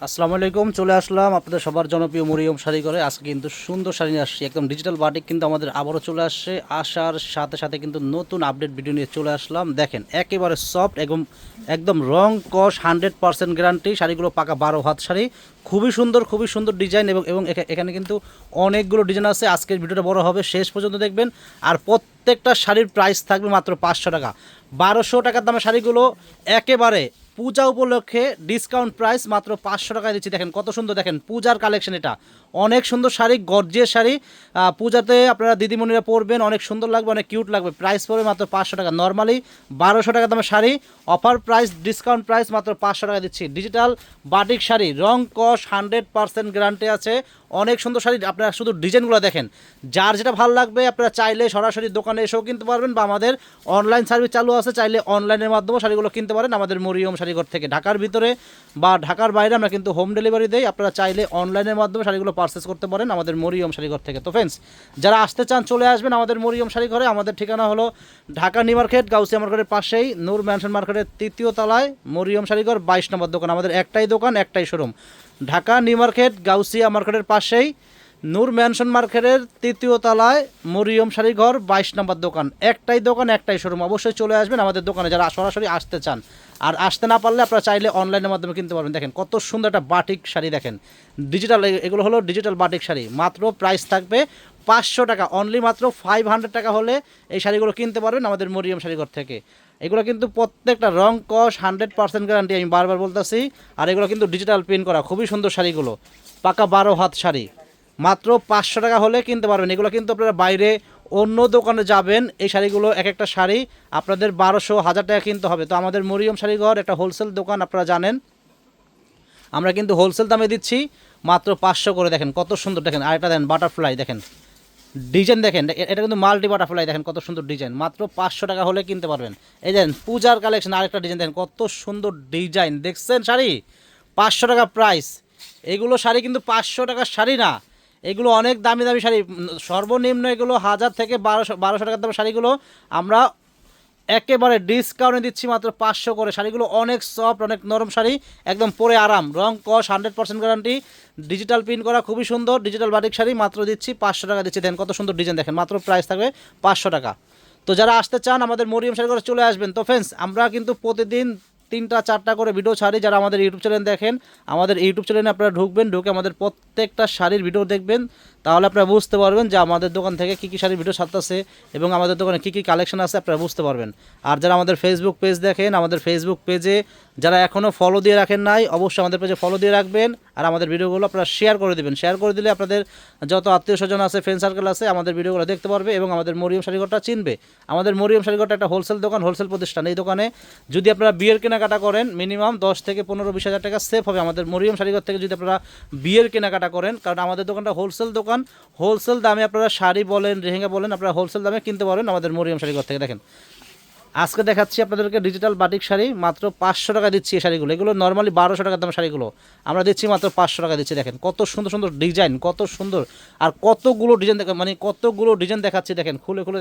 আসসালামু আলাইকুম, চলে আসলাম আপনাদের সবার জনপ্রিয় মরিয়ম শাড়ি করে আজকে কিন্তু সুন্দর শাড়ি নিয়ে আসছি, একদম ডিজিটাল বাটিক কিন্তু আমাদের আবারও চলে আসছে। আসার সাথে সাথে কিন্তু নতুন আপডেট ভিডিও নিয়ে চলে আসলাম। দেখেন, একেবারে সফট এবং একদম রং কস হান্ড্রেড পার্সেন্ট গ্যারান্টি শাড়িগুলো পাকা বারো হাত শাড়ি। খুবই সুন্দর খুবই সুন্দর ডিজাইন এবং এবং এখা- এখানে কিন্তু অনেকগুলো ডিজাইন আছে। আজকের ভিডিওটা বড় হবে, শেষ পর্যন্ত দেখবেন। আর প্রত্যেকটা শাড়ির প্রাইস থাকবে মাত্র পাঁচশো টাকা। বারোশো টাকার দামের শাড়িগুলো একেবারে পূজা উপলক্ষে ডিসকাউন্ট প্রাইস মাত্র পাঁচশো টাকায় দিচ্ছি। দেখেন কত সুন্দর, দেখেন পূজার কালেকশন এটা। অনেক সুন্দর শাড়ি গর্জিয়াস শাড়ি। পূজাতে আপনারা দিদিমণিরা পরবেন, অনেক সুন্দর লাগবে, অনেক কিউট লাগবে। প্রাইস পড়বে মাত্র পাঁচশো টাকা। নর্মালি বারোশো টাকা দামের sari offer price discount price মাত্র পাঁচশো টাকা দিচ্ছি। ডিজিটাল বাটিক শাড়ি, রং কস হান্ড্রেড পার্সেন্ট গ্যারান্টি আছে। অনেক সুন্দর শাড়ি, আপনারা শুধু ডিজাইনগুলো দেখেন। যার যেটা ভালো লাগবে, আপনারা চাইলে সরাসরি দোকানে এসেও কিনতে পারবেন বা আমাদের অনলাইন সার্ভিস চালু আছে, চাইলে অনলাইনের মাধ্যমেও শাড়িগুলো কিনতে পারেন। আমাদের মরিয়ম শাড়িঘর থেকে। ঢাকার ভিতরে বা ঢাকার বাইরে আমরা কিন্তু হোম ডেলিভারি দেই। আপনারা চাইলে অনলাইনের মাধ্যমে শাড়িগুলো পারচেস করতে পারেন আমাদের মরিয়ম শাড়িঘর থেকে। তো ফ্রেন্ডস যারা আসতে চান চলে আসবেন আমাদের মরিয়ম শাড়িঘরে। আমাদের ঠিকানা হলো ঢাকা নিউ মার্কেট গাউসিয়া মার্কেটের পাশেই নূর ম্যানশন মার্কেটের তৃতীয় তলায় মরিয়ম শাড়িঘর, বাইশ নম্বর দোকান। আমাদের একটাই দোকান, একটাই showroom Dhaka new market Gausia মার্কেটের পাশেই নূর ম্যানশন মার্কেটের তৃতীয় তলায় মরিয়ম শাড়িঘর, বাইশ নম্বর দোকান। একটাই দোকান, একটাই শোরুম। অবশ্যই চলে আসবেন আমাদের দোকানে যারা সরাসরি আসতে চান। আর আসতে না পারলে আপনারা চাইলে অনলাইনের মাধ্যমে কিনতে পারবেন। দেখেন কত সুন্দর একটা বাটিক শাড়ি দেখেন। ডিজিটাল এগুলো হলো ডিজিটাল বাটিক শাড়ি। মাত্র প্রাইস থাকবে পাঁচশো টাকা। অনলি মাত্র ফাইভ হান্ড্রেড টাকা হলে এই শাড়িগুলো কিনতে পারবেন আমাদের মরিয়ম শাড়িঘর থেকে। এগুলো কিন্তু প্রত্যেকটা রং, কস হান্ড্রেড পার্সেন্ট গ্যারান্টি আমি বারবার বলতেছি। আর এগুলো কিন্তু ডিজিটাল প্রিন্ট করা। খুবই সুন্দর শাড়িগুলো। পাকা বারো হাত শাড়ি। মাত্র পাঁচশো টাকা হলে কিনতে পারবেন। এগুলো কিন্তু আপনারা বাইরে অন্য দোকানে যাবেন। এই শাড়িগুলো এক একটা শাড়ি আপনাদের বারোশো, হাজার টাকা কিনতে হবে। তো আমাদের মরিয়ম শাড়িঘর একটা হোলসেল দোকান, আপনারা জানেন। আমরা কিন্তু হোলসেল দামে দিচ্ছি মাত্র পাঁচশো করে। দেখেন কত সুন্দর, দেখেন আর এটা দেন বাটারফ্লাই, দেখেন। ডিজাইন দেখেন এটা কিন্তু মাল্টি বাটারফ্লাই, দেখেন কত সুন্দর ডিজাইন। মাত্র পাঁচশো টাকা হলে কিনতে পারবেন। এই দেখেন পূজার কালেকশন, আরেকটা ডিজাইন, দেখেন কত সুন্দর ডিজাইন। দেখছেন শাড়ি? পাঁচশো টাকা প্রাইস। এগুলো শাড়ি কিন্তু পাঁচশো টাকার শাড়ি না। এগুলো অনেক দামি দামি শাড়ি। সর্বনিম্ন এগুলো হাজার থেকে বারোশো বারোশো টাকার দামের শাড়িগুলো আমরা একেবারে ডিসকাউন্টে দিচ্ছি মাত্র পাঁচশো করে। শাড়িগুলো অনেক সফট অনেক নরম শাড়ি, একদম পরে আরাম। রং কস hundred percent guarantee digital print করা খুবই সুন্দর ডিজিটাল বাটিক শাড়ি, মাত্র দিচ্ছি পাঁচশো টাকা। দিচ্ছি দেন কত সুন্দর ডিজাইন দেখেন, মাত্র প্রাইস থাকবে পাঁচশো টাকা। তো যারা আসতে চান আমাদের মরিয়াম শাড়ি করে চলে আসবেন। তো ফ্রেন্ডস আমরা কিন্তু প্রতিদিন তিনটা, চারটা করে ভিডিও ছাড়ি যারা আমাদের ইউটিউব চ্যানেল দেখেন, আমাদের ইউটিউব চ্যানেলে আপনারা ঢুকবেন, ঢুকে আমাদের প্রত্যেকটা শাড়ির ভিডিও দেখবেন। তাহলে আপনারা বুঝতে পারবেন যে আমাদের দোকান থেকে কী কী শাড়ির ভিডিও ছাড়তেছে এবং আমাদের দোকানে কী কী কালেকশন আছে, আপনারা বুঝতে পারবেন। আর যারা আমাদের ফেসবুক পেজ দেখেন, আমাদের ফেসবুক পেজে যারা এখনও ফলো দিয়ে রাখেন নাই, অবশ্যই আমাদের পেজে ফলো দিয়ে রাখবেন আর আমাদের ভিডিওগুলো আপনারা শেয়ার করে দেবেন। শেয়ার করে দিলে আপনাদের যত আত্মীয় স্বজন আছে ফ্রেন্ড সার্কেল আছে, আমাদের ভিডিওগুলো দেখতে পারবে এবং আমাদের মরিয়ম শাড়িঘরটা চিনবে। আমাদের মরিয়ম শাড়িঘরটা একটা হোলসেল দোকান হোলসেল প্রতিষ্ঠান। এই দোকানে যদি আপনারা বিয়ের কেনাকাটা করেন মিনিমাম দশ থেকে পনেরো বিশ হাজার টাকা সেফ হবে আমাদের মরিয়ম শাড়িঘর থেকে যদি আপনারা বিয়ের কেনাকাটা করেন, কারণ আমাদের দোকানটা হোলসেল দোকান। হোলসেল দামে আপনারা শাড়ি বলেন, লেহেঙ্গা বলেন, আপনারা হোলসেল দামে কিনতে পারেন আমাদের মরিয়ম শাড়িঘর থেকে। দেখেন আজকে দেখাচ্ছি আপনাদেরকে ডিজিটাল বাটিক শাড়ি, মাত্র পাঁচশো টাকা দিচ্ছি এই শাড়িগুলো। এগুলো নর্মালি বারোশো টাকার দাম শাড়িগুলো। আমরা দিচ্ছি মাত্র পাঁচশো টাকা দিচ্ছি, দেখেন কত সুন্দর সুন্দর ডিজাইন কত সুন্দর। আর কতগুলো ডিজাইন দেখেন মানে কতগুলো ডিজাইন দেখাচ্ছি, দেখেন, খুলে খুলে